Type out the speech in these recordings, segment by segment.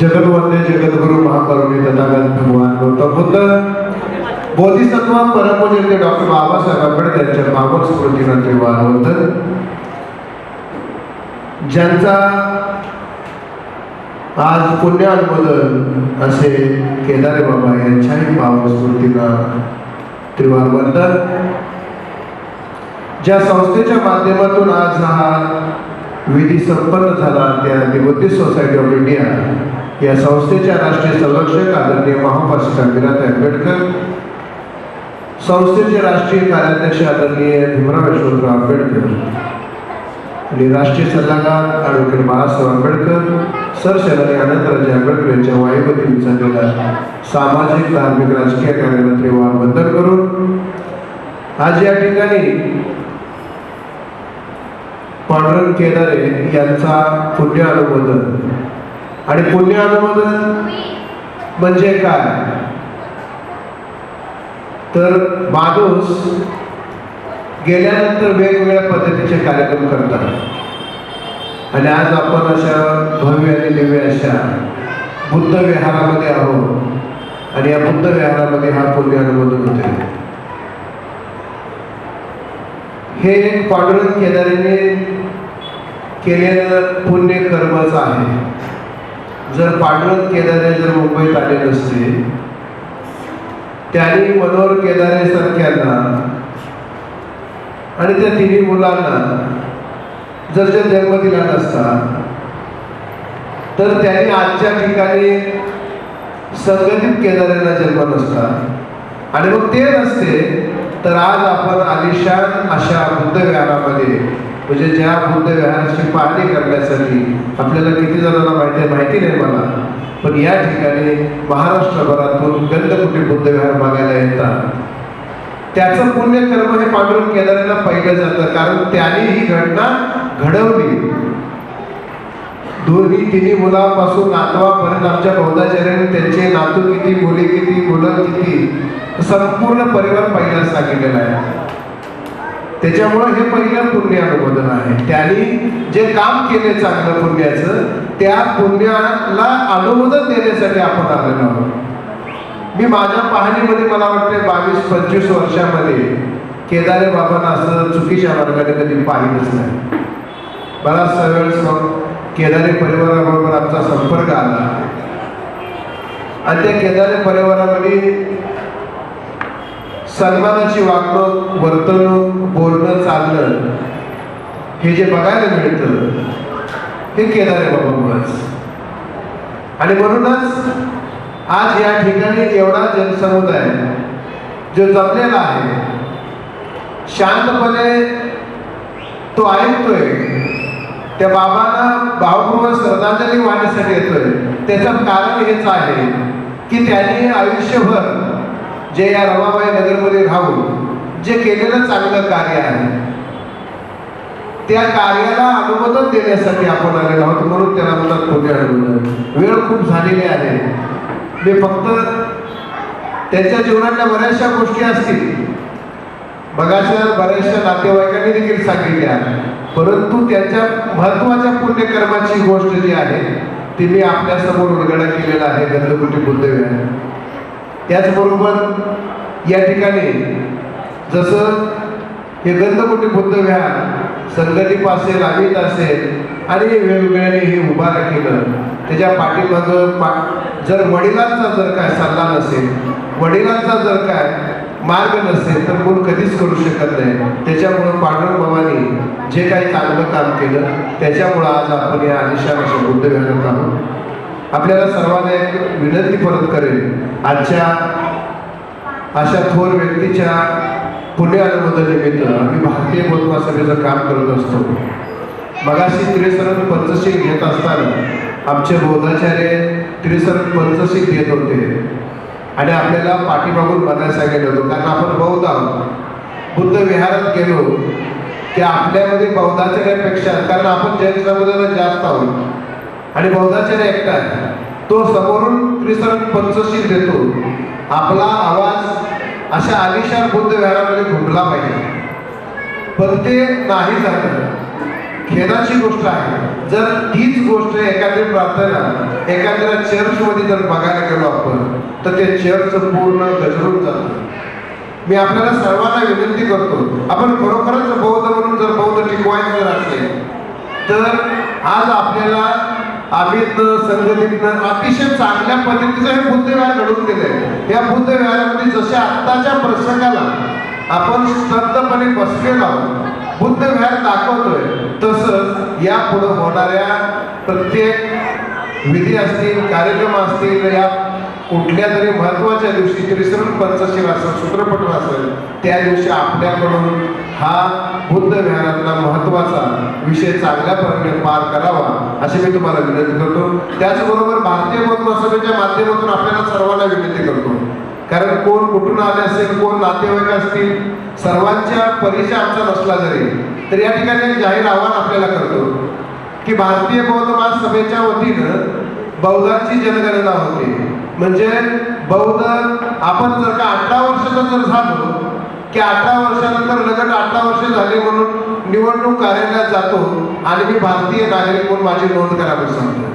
जगद्वंदे जगद्गुरु महाकरुणी तथागत भगवान गौतम बुद्ध बोधिसत्व परमपूज्य डॉक्टर बाबासाहेब आंबेडकर यांच्या मागून स्मृतीनंतर वाद होत ज्यांचा आज पुण्यानुमोदन असे केदारे बाबा यांच्याही पावन स्मृतीला त्रिवार वंदन ज्या संस्थेच्या माध्यमातून आज हा विधी संपन्न झाला त्या निवृत्ती सोसायटी ऑफ इंडिया या संस्थेच्या राष्ट्रीय संरक्षक आदरणीय महापाशिका मीराताई आंबेडकर संस्थेचे राष्ट्रीय कार्याध्यक्ष आदरणीय भीमराव यशवंतराव आंबेडकर आणि राष्ट्रीय सल्लागार ॲडव्होकेट बाळासाहेब आंबेडकर सरसेनानी आनंदराजे आंबेडकर यांच्या वायुवतीने झालेला सामाजिक धार्मिक राजकीय कार्याला त्रिवार वंदन करून आज या ठिकाणी पांडुरंग केदारे यांचा पुण्य अनुमोदन. आणि पुण्य अनुमोदन म्हणजे काय? तर माणूस गेल्यानंतर वेगवेगळ्या पद्धतीचे कार्यक्रम करतात. आणि आज आपण अशा भव्य आणि दिव्य अशा बुद्ध विहारामध्ये आहोत. आणि या बुद्ध विहारामध्ये हा पुण्य अनुमोदन होते हे पांडुरंग केदारीने केलेलं पुण्य कर्मच आहे. जर पांडुरंग केदारे जर मुंबईत आले नसते त्यांनी मनोहर केदारे सारख्यांना आणि त्या तिन्ही मुलांना जर जर जन्म दिला नसता तर त्यांनी आजच्या ठिकाणी संघटित केदारांना जन्म नसता. आणि मग ते नसते तर आज आपण आलिशान अशा बुद्ध विहारामध्ये म्हणजे ज्या बुद्ध विहाराची पाहणी करण्यासाठी आपल्याला किती जणांना माहिती आहे माहिती नाही मला. पण या ठिकाणी महाराष्ट्रभरातून गंधकुटी बुद्ध विहार बघायला येतात. त्याचं पुण्यकर्म हे पांडुरंग केदारांना पहिलं जातं कारण त्याने ही घटना घडवली. दोन्ही तिन्ही मुलापासून नातवापर्यंत आमच्या बौद्धाचार्याने त्यांचे नातू किती मुली किती मुलं किती संपूर्ण परिवार पहिला सांगितलेला आहे. त्याच्यामुळं हे पहिलं पुण्य अनुमोदन आहे. त्यांनी जे काम केले चांगलं पुण्याचं त्या पुण्याला अनुमोदन देण्यासाठी आपण आलेलो आहोत. मी माझ्या पाहणीमध्ये मला वाटते बावीस पंचवीस वर्षामध्ये केदारे बाबांना असं चुकीच्या मार्गाने कधी पाहिलंच नाही. बराच वेळेस मग केदारे परिवाराबरोबर आमचा संपर्क आला. आणि त्या केदारे परिवारामध्ये सन्मानाची वागणूक वर्तणूक बोलणं चालणं हे जे बघायला मिळतं हे केदारे बाबामुळेच. आणि म्हणूनच आज या ठिकाणी एवढा जनसमुदाय जो जमलेला आहे शांतपणे तो ऐकतोय त्या बाबांना भावपूर्वक श्रद्धांजली वाहण्यासाठी येतोय. त्याचं कारण हेच आहे की त्यांनी आयुष्यभर जे या रमाबाई नगरमध्ये राहून जे केलेलं चांगलं कार्य आहे त्या कार्याला अनुमोदन देण्यासाठी आपण आलेलो आहोत म्हणून त्याला म्हणतात पुण्य अडवलं वेळ खूप झालेली आहे. मी फक्त त्यांच्या जीवनातल्या बऱ्याचशा गोष्टी असतील. बघाशा बऱ्याचशा नातेवाईकांनी देखील सांगितल्या परंतु त्यांच्या महत्त्वाच्या पुण्यकर्माची गोष्ट जी आहे ती मी आपल्यासमोर उलगडा केलेला आहे गंधकुटी बुद्ध त्याचबरोबर या ठिकाणी जसं हे गंधकोटी बुद्ध विहार संगतीप असेल अमित असेल आणि वेगवेगळ्याने हे उभार केलं त्याच्या पाठीमागं पा जर वडिलांचा जर काय सल्ला नसेल वडिलांचा जर काय मार्ग नसेल तर कोण कधीच करू शकत नाही. त्याच्यामुळं पांडुरंग जे काही चांगलं काम केलं त्याच्यामुळं आज आपण या आदिशान बुद्ध विहारात आहोत. आपल्याला सर्वांना एक विनंती परत करेल आजच्या अशा थोर व्यक्तीच्या पुण्य अनुमोदनिमित्त आम्ही भारतीय बौद्ध सभेचं काम करत असतो. मगाशी त्रिसरण पंचशील घेत असताना आमचे बोधाचार्य त्रिसरण पंचशील घेत होते. आणि आपल्याला पाठीमागून बनायला सांगितलं होतं. कारण आपण बौद्ध आहोत. बुद्ध विहारात गेलो की आपल्यामध्ये बौद्धाचार्यापेक्षा कारण आपण जैन समुदायाला जास्त आहोत. आणि बौद्धाचार्य एकटा आहे तो समोरून त्रिसरण पंचशील देतो. आपला आवाज अशा आलिशान बुद्ध विहारामध्ये घुमला पाहिजे. पण ते नाही झालं खेदाची गोष्ट आहे. जर तीच गोष्ट एखादी प्रार्थना एखाद्या चर्चमध्ये जर बघायला गेलो आपण तर ते चर्च पूर्ण गजरून जातं. मी आपल्याला सर्वांना विनंती करतो आपण खरोखरच बौद्ध म्हणून जर बौद्ध टिकवायचं जर असेल तर आज आपल्याला अमित संघटितनं अतिशय चांगल्या पद्धतीचं हे बुद्ध घडून घडवून या बुद्धविहारामध्ये जसे आत्ताच्या प्रसंगाला आपण स्तब्धपणे बसलेलो आहोत बुद्धविहार दाखवतोय तसंच या पुढे होणाऱ्या प्रत्येक विधी असतील कार्यक्रम असतील या कुठल्या तरी महत्त्वाच्या दिवशी त्रिसरण पंचशील असेल सूत्रपट असेल त्या दिवशी आपल्याकडून हा बुद्ध विहारातला महत्त्वाचा विषय चांगल्या प्रकारे पार करावा अशी मी तुम्हाला विनंती करतो. त्याचबरोबर भारतीय बौद्ध माध्यमातून आपल्याला सर्वांना विनंती करतो. कारण कोण कुठून आले असेल कोण नातेवाईक असतील सर्वांच्या परिचय आमचा नसला जरी तर या ठिकाणी जाहीर आव्हान आपल्याला करतो की भारतीय बौद्ध महासभेच्या वतीनं बौद्धांची जनगणना होते. म्हणजे बौद्ध आपण जर का अठरा वर्षाचा जर झालो की अठरा वर्षानंतर लगत अठरा वर्ष झाले म्हणून निवडणूक कार्यालयात जातो आणि मी भारतीय नागरिक म्हणून माझी नोंद करावी सांगतो.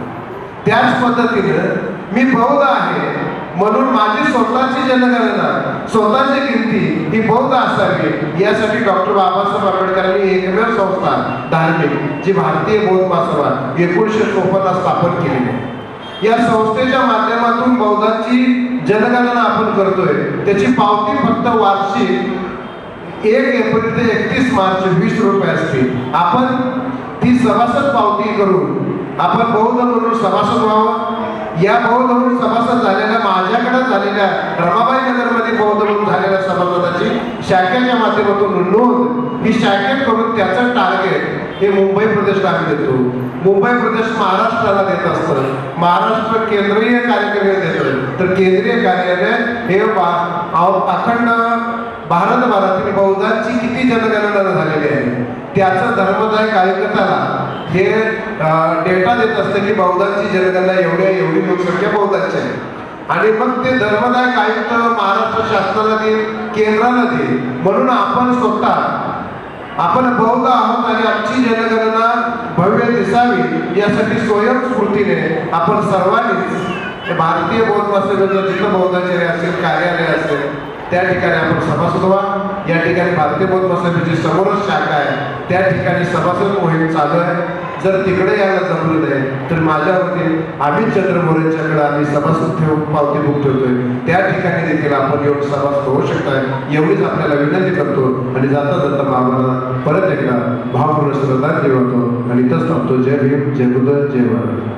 त्याच पद्धतीनं मी बौद्ध आहे म्हणून माझी स्वतःची जनगणना स्वतःची गिनती ही बौद्ध असावी यासाठी डॉक्टर बाबासाहेब आंबेडकरांनी एकमेव संस्था धार्मिक जी भारतीय बौद्ध महासभा एकोणीसशे चोपन्नला स्थापन केलेली आहे. या संस्थेच्या माध्यमातून बौद्धांची जनगणना आपण करतोय. त्याची पावती फक्त वार्षिक एक एप्रिल ते एकतीस मार्च वीस रुपये असते. आपण ती सभासद पावती करून आपण बौद्ध म्हणून सभासद व्हावं. या बौद्ध म्हणून सभासद झालेल्या माझ्याकडे झालेल्या रमाबाई नगरमध्ये बौद्ध म्हणून झालेल्या सभासदाची शाखेच्या माध्यमातून नोंद. ही शाखेत करून त्याचं हे मुंबई प्रदेशला आम्ही देतो? मुंबई प्रदेश महाराष्ट्राला देत असतं. महाराष्ट्र केंद्रीय कार्यालय देतं तर केंद्रीय कार्यालय हे बा- भारत भारतातील भारतभरातील बौद्धांची किती जनगणना झालेली आहे? त्याचं धर्मदायक आयुक्ताला हे डेटा देत असते की बौद्धांची जनगणना एवढ्या एवढी लोकसंख्या बौद्धांची आहे. आणि मग ते धर्मदायक आयुक्त महाराष्ट्र शासनाला देईल केंद्राला देईल. म्हणून आपण स्वतः आपण बौद्ध आहोत आणि आमची जनगणना भव्य दिसावी यासाठी स्वयंस्फूर्तीने आपण सर्वांनीच भारतीय बौद्ध महासभेचं जिथं बौद्धाचार्य असेल कार्यालय असेल त्या ठिकाणी आपण सभासद व्हा. या ठिकाणी भारतीय बौद्ध महासभेची समोरच शाखा आहे. त्या ठिकाणी सभासद मोहीम चालू आहे. जर तिकडे यायला जमलं आम्ही अमित चंद्र आम्ही सभासद ठेवून पावती बुक ठेवतोय. त्या ठिकाणी देखील आपण येऊन सभासद होऊ शकताय. एवढीच आपल्याला विनंती करतो आणि जाता जाता बाबांना परत एकदा भावपूर्ण श्रद्धांजली होतो आणि इथंच थांबतो. जय भीम जय बुद्ध जय भारत.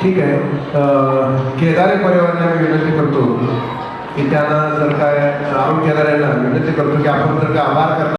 ठीक आहे. अं, केदारे परिवारांना मी विनंती करतो की त्यांना जर काय राहुल केदारेंना विनंती करतो की आपण जर का आभार करता